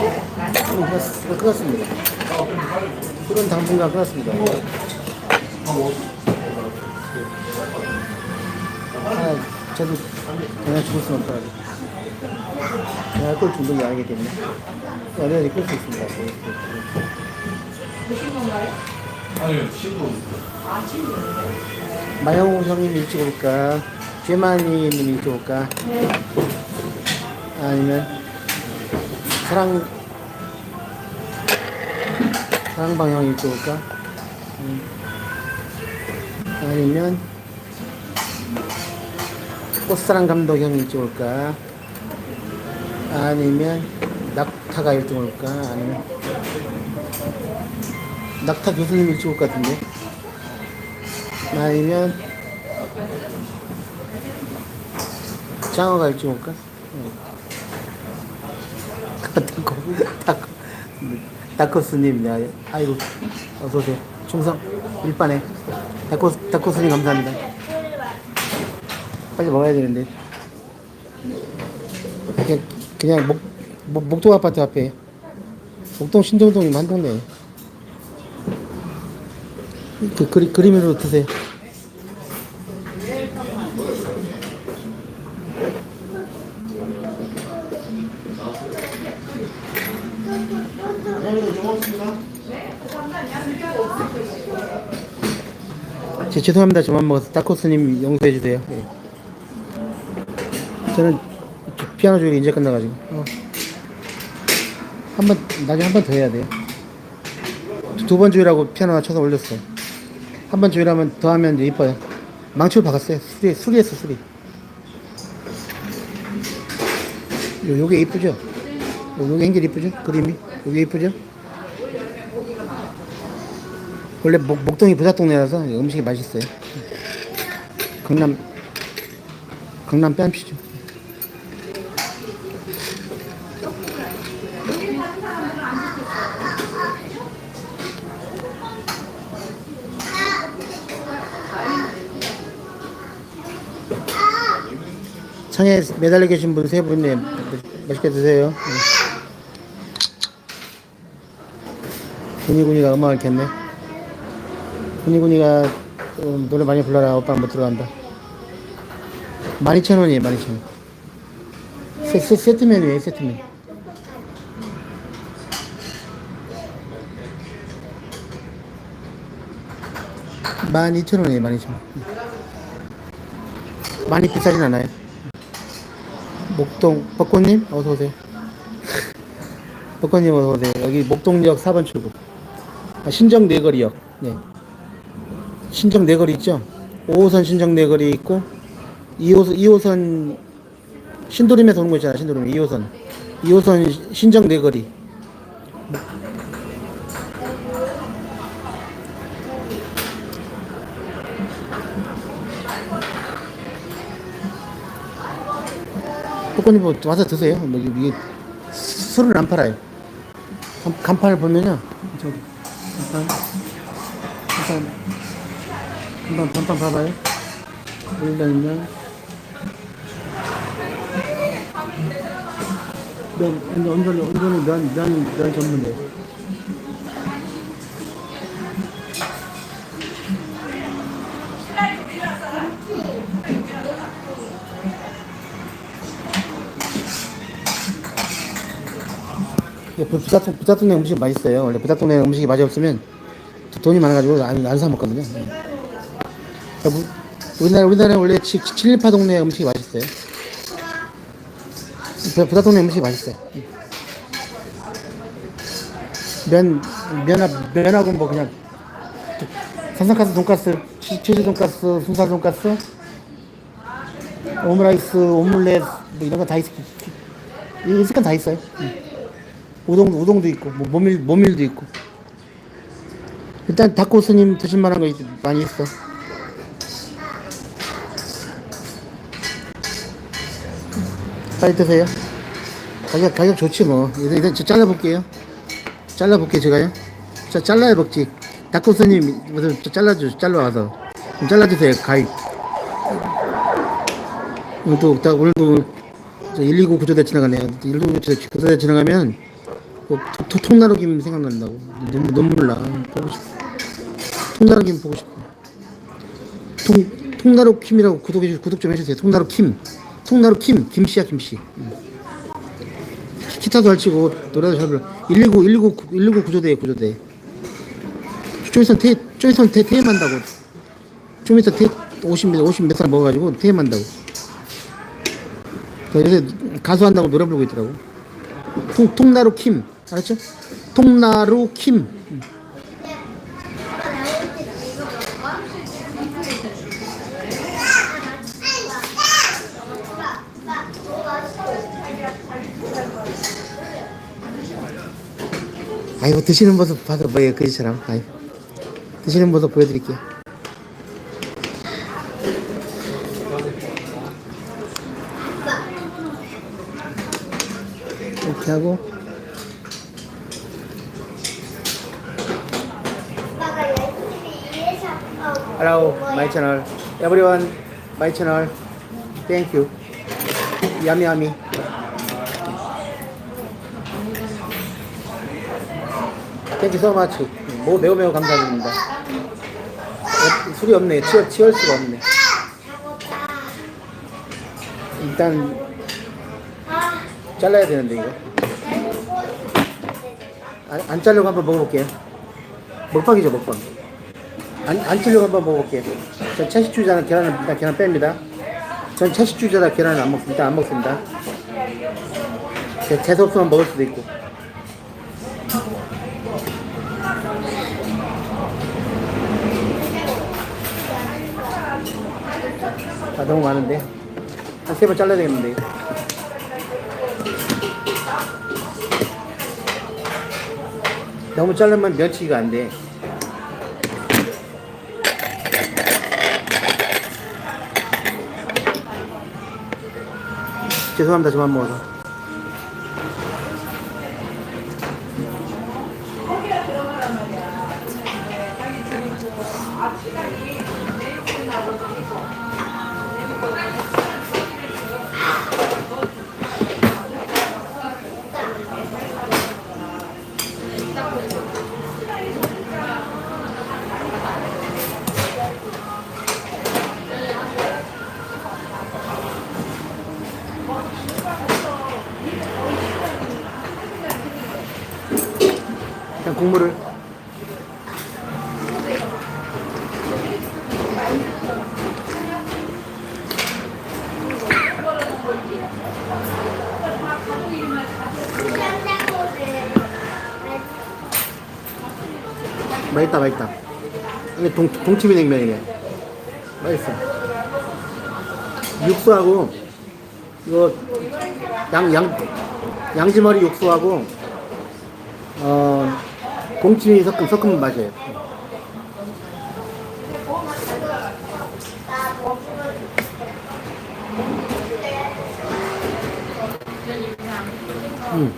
끝났- 끝났습니다. 그런 당분간 끝났습니다. 아, 저도 그냥 죽을 수는 없더라고요. 제가 알코올 중독이 아니기 때문에 얼마든지 끌수 있습니다. 드신 건가요? 아니요, 친구. 아, 친구. 마영호 형님 일찍 올까? 죄마님 일찍 올까? 아니면 사랑 사랑방 형 일찍 올까? 음. 아니면 꽃사랑 감독 형 일찍 올까? 아니면 낙타가 일찍 올까? 아니면 낙타 교수님 일찍 올것 같은데? 아니면 장어가 일찍 올까? 다코 다코 다코스님 네, 아이고 어서 오세요. 충성 일반에. 다코 다코스님 감사합니다. 빨리 먹어야 되는데. 그냥 그냥 목, 목 목동 아파트 앞에. 목동 신동동이면 한 동네. 그 그리, 그림으로 드세요 제 죄송합니다. 저만 먹어서 타코스님 용서해 주세요. 예. 저는 피아노 조율이 이제 끝나가지고 어. 한번 나중에 한 번 더 해야 돼요. 두 번 조율하고 피아노 쳐서 올렸어요. 한 번 조율하면 더 하면 이제 이뻐요. 망치로 박았어요. 수리 수리했어 수리. 요 요게 이쁘죠? 요- 요게 행길 이쁘죠? 그림이 요게 이쁘죠? 원래 목, 목동이 부자 동네라서 음식이 맛있어요. 강남 강남 뺨피죠. 창에 매달려 계신 분 세 분이 맛있게 드세요. 군이군이가 음악을 켰네. 군이군이가 좀 노래 많이 불러라. 오빠 못 들어간다. 12,000원이에요, 12,000원. 세, 세, 세트 메뉴에요, 세트 메뉴. 만 이천 원이에요, 만 이천 원. 많이 비싸진 않아요. 목동 벚꽃님 어서 오세요. 벚꽃님 어서 오세요. 여기 목동역 4번 출구. 아, 신정 네거리역. 네. 신정 네거리 있죠? 5호선 신정 네거리 있고 2호선 2호선 신도림에 도는 거 있잖아. 신도림 2호선. 2호선 신정 네거리. 벚꽃님 뭐 와서 드세요. 뭐 이게 술은 안 팔아요. 간, 간판을 보면요. 저기 간판 간판 간판 간판 봐봐요. 일단은요. 면 언제 언제 언제는 면면 면 전문데. 예, 부자 부자 동네 음식 맛있어요. 원래 부자 동네 음식이 맛이 없으면 돈이 많아가지고 안 안 사 먹거든요. 예. 우- 우리나라 우리나라 원래 치- 칠리파 동네 음식이 맛있어요. 부- 부자 동네 음식이 맛있어요. 면 면하 면하고 뭐 그냥 산산가스 돈가스 치- 치즈 돈가스 순살 돈가스 오므라이스 오믈렛 뭐 이런 거 다 있, 있을 건다 있어요. 응. 우동 우동도 있고 뭐 모밀 모밀도 있고 일단 닭고 스님 드실 만한 거 있- 많이 있어. 빨리 드세요. 가격 가격 좋지 뭐. 일단, 일단 저 잘라볼게요. 잘라볼게요 제가요. 자 잘라야 먹지. 닭국수님 무슨 저 잘라주 잘라와서 좀 잘라주세요 가위. 오늘도 딱 오늘도 저129 구조대 지나가네요. 129 구조대 지나가면 그 토- 토- 통나루 김 생각난다고 눈, 눈물 나 보고 싶어. 통나루 김 보고 싶어. 통 통나루 김이라고 구독해 주 구독 좀 해주세요. 통나루 김, 통나루 김 김씨야 김씨. 음. 기타도 잘 치고 노래도 잘 불러. 119 119 119 구조대 구조대. 좀 있으면 태, 좀 있으면 태, 퇴임한다고. 좀 있으면 태, 50몇 50몇 살 먹어가지고 퇴임한다고. 그 요새 가수 한다고 노래 부르고 있더라고. 통, 통나루 킴 알았죠? 통나루 킴. 음. 아이고 드시는 모습 봐도 뭐예요 그지처럼 아이 드시는 모습 보여드릴게요 이렇게 하고 Hello my channel everyone my channel thank you yummy yummy So much. 뭐 매우 매우 감사드립니다. 어, 술이 없네. 치열, 치열 수가 없네. 일단 잘라야 되는데 이거. 안, 안 자르고 한번 먹어볼게요. 먹방이죠 먹방. 안, 안 찌려고 한번 먹어볼게요. 전 채식주의자는 계란을 일단 계란 뺍니다. 전 채식주의자라 계란을 안 먹습니다. 안 먹습니다. 재- 재수 없으면 먹을 수도 있고. 너무 많은데? 한 세 번 잘라야 되겠는데 너무 자르면 면치기가 안돼. 죄송합니다 저만 먹어서 국물을. 맛있다 맛있다. 이게 동, 동치미 냉면이네 맛있어. 육수하고 이거 양, 양, 양지머리 육수하고 어, 동치미 섞은, 섞은 맛이에요 음.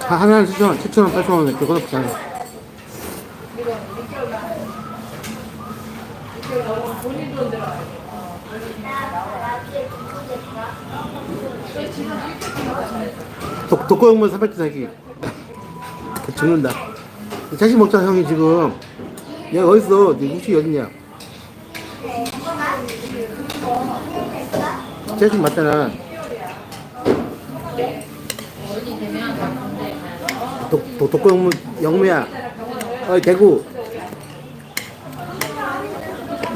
하- 하나는 7,000원, 7,000원, 8,000원, 그거 비싸네. 독, 독거용물 300개 사기. 죽는다. 자식 먹자, 형이 지금. 얘 어딨어? 네 혹시 어딨냐? 자식 맞잖아. 독, 독, 독거용물 영무야. 어이, 대구.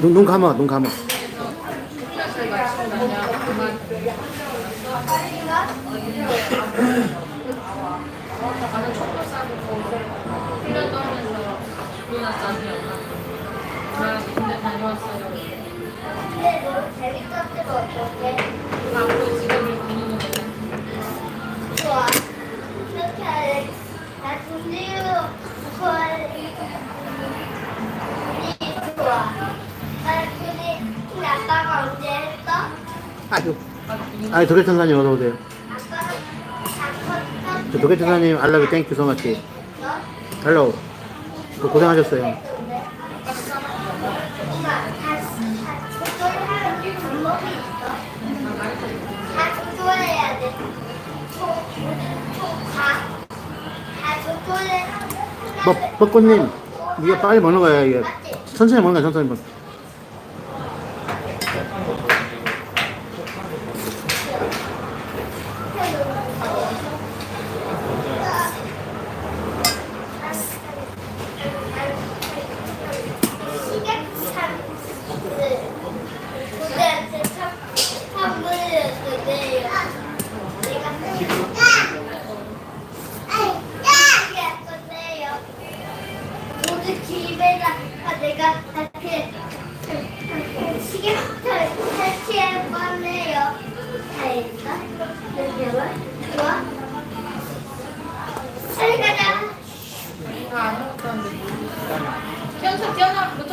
눈, 눈 감아, 눈 감아. 근데 너 재밌었을 것 같은데? 좋 아. 했어? 아니 도계천사님 어서 오세요. So much. 컸어? hello. 또 고생하셨어요. 조절해. 뭐 벚꽃님 이게 빨리 먹는 거야 이게. 천천히 먹는 거야 천천히 먹. 고대한 태연서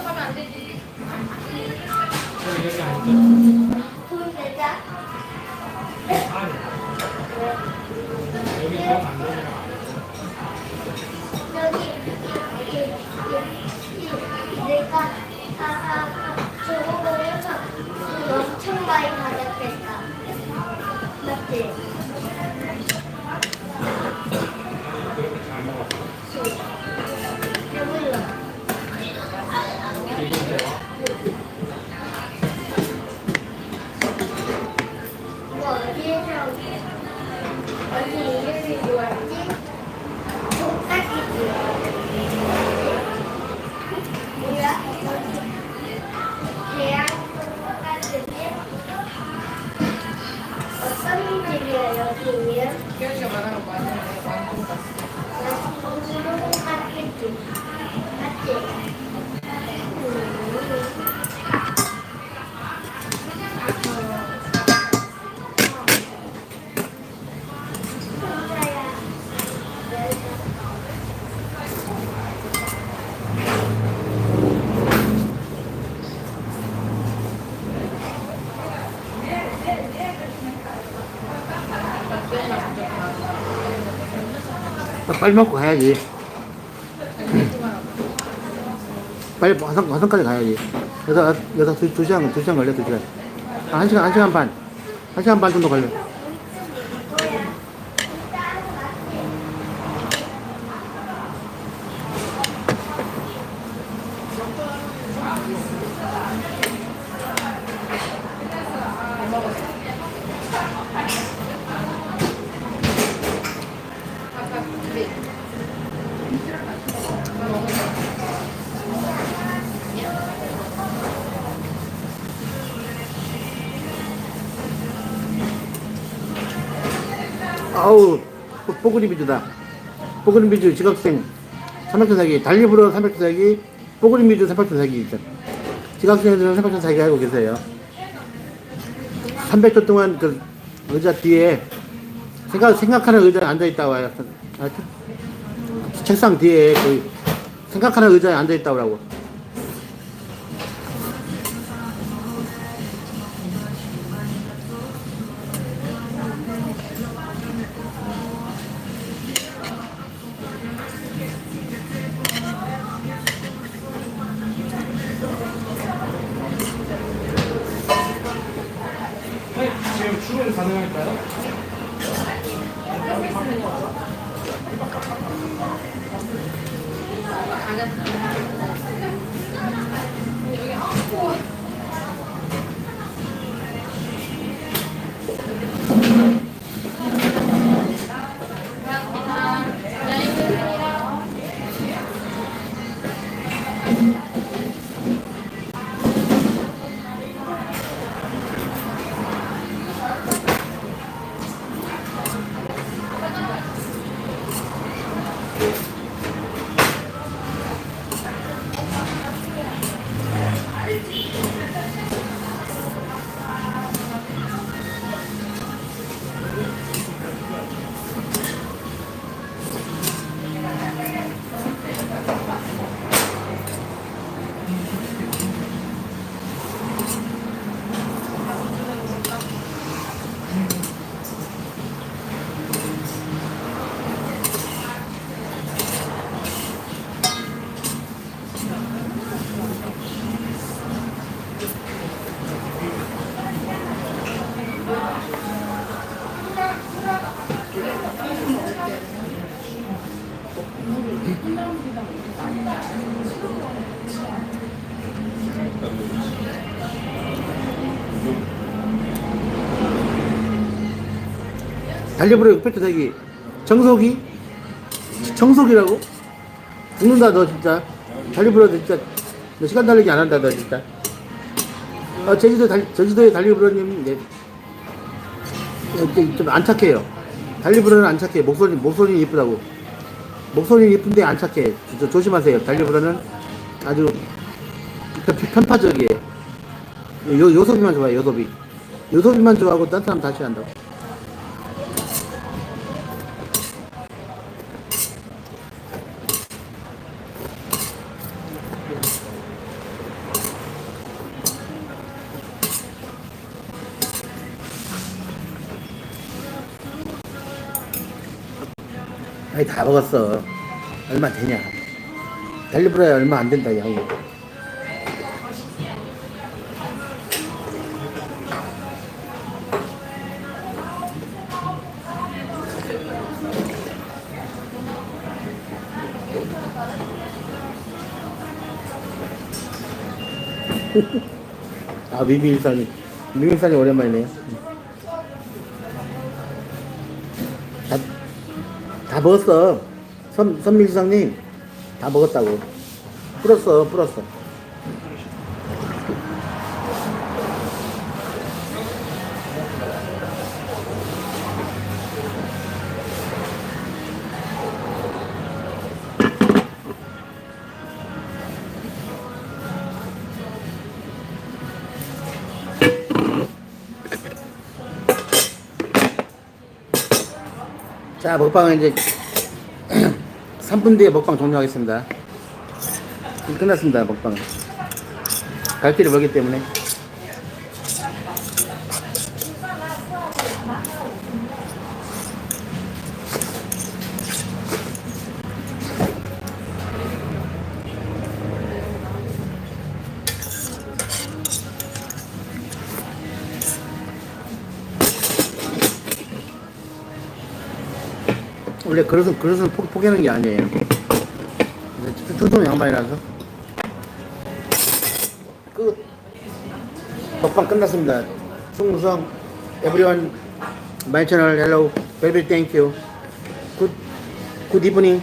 빨리 먹고 가야지. 빨리 화성 화성까지 가야지. 여섯 여섯 두, 두 시간 두 시간 걸려 두 시간. 아, 한 시간 한 시간 반. 한 시간 반 정도 걸려. 뽀- 뽀글이 비주다. 뽀글이 비주 지각생 삼백천 사기 달리브로 삼백천 사기 뽀글이 비주 삼백천 사기. 지각생들은 삼백천 사기 알고 계세요. 300초 동안 그 의자 뒤에 생각 생각하는 의자에 앉아 있다 와요. 아, 책상 뒤에 그 생각하는 의자에 앉아 있다 오라고. 달리브로 육팩트 대기. 정석이? 정석이라고? 죽는다 너 진짜. 달리브로 진짜 너 시간 달리기 안 한다 너 진짜. 어, 제주도 달 제주도의 달리브로님 네. 좀 안 착해요. 달리브로는 안 착해. 목소리 목소리는 이쁘다고. 목소리는 이쁜데 안 착해. 조, 조심하세요. 달리브로는 아주 편- 편파적이에요. 요, 요소비만 좋아해 요소비. 요소비만 좋아하고 딴 사람 다 싫어한다고 아니 다 먹었어. 얼마 되냐? 달리브라야 얼마 안 된다 양이 아 미미일산이 미미일산이 오랜만이네요 다 먹었어. 선, 선밀상님 다 먹었다고. 풀었어 풀었어 자 먹방은 이제 3분 뒤에 먹방 종료하겠습니다. 끝났습니다 먹방 갈 길이 멀기 때문에 원래 그릇은 그릇은 포, 포기하는 게 아니에요 퉁퉁 양반이라서 끝 먹방 끝났습니다 channel hello very very thank you good good evening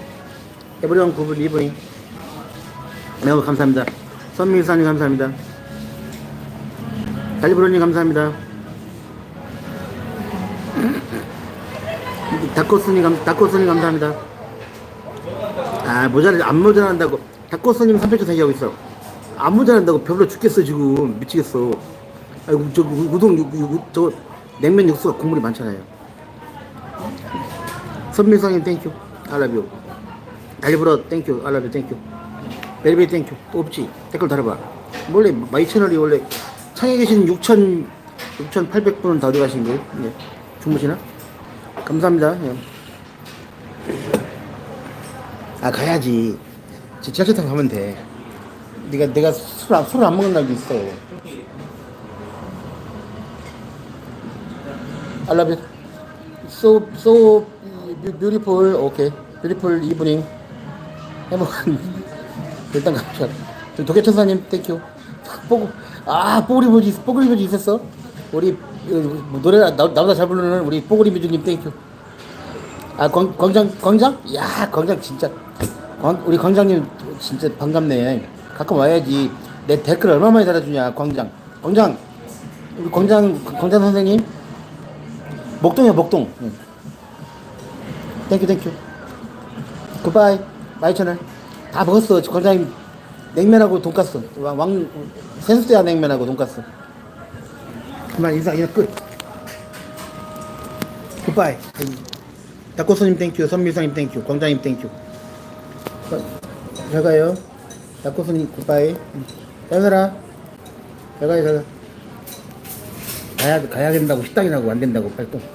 everyone good evening 매우 감사합니다 선민사님 감사합니다 달리브로님 감사합니다 닭코스님 감 닭코스님 감사합니다. 아 모자를 안 모자란다고 닭코스님 300조 대기하고 있어. 안 모자란다고 별로 죽겠어 지금 미치겠어. 아이고 저 우- 우동 저 냉면 육수가 국물이 많잖아요. 선민성님 땡큐 알라뷰 달리브러 땡큐 알라뷰 땡큐 베리베리 땡큐 또 없지 댓글 달아봐. 원래 마이 채널이 원래 창에 계신 6천 6,800분은 다 어디 가신 거예요? 네. 주무시나? 감사합니다. 예. 아 가야지. 지- 지하철 타고 가면 돼. 네가 내가 술안 술을 안 먹는 날도 있어. You. So so beautiful. Okay. Beautiful evening. 행복한 일단 갑시다. 도계 천사님 땡큐. 뽀, 아 뽀글이 뮤지 뽀글이 뮤지 있었어? 우리 어, 노래 나, 나보다 잘 부르는 우리 뽀글이 뮤지님 땡큐. 아 광, 광장 광장? 야 광장 진짜 광, 우리 광장님 진짜 반갑네. 가끔 와야지. 내 댓글 얼마 많이 달아주냐 광장. 광장 우리 광장 광장 선생님 목동이야 목동. 응. 땡큐 땡큐. 굿바이 마이 채널 다 먹었어 광장님 냉면하고 돈까스 왕, 왕 센스대야 냉면하고 돈까스 그만 인사 인사 끝. 굿바이. 닭고수님 땡큐 선미사님 땡큐 광장님 땡큐. 어, 잘 가요. 닭고수님 굿바이. 잘 살아. 잘 가요 잘 가. 가야 가야 된다고 식당이라고 안 된다고 팔동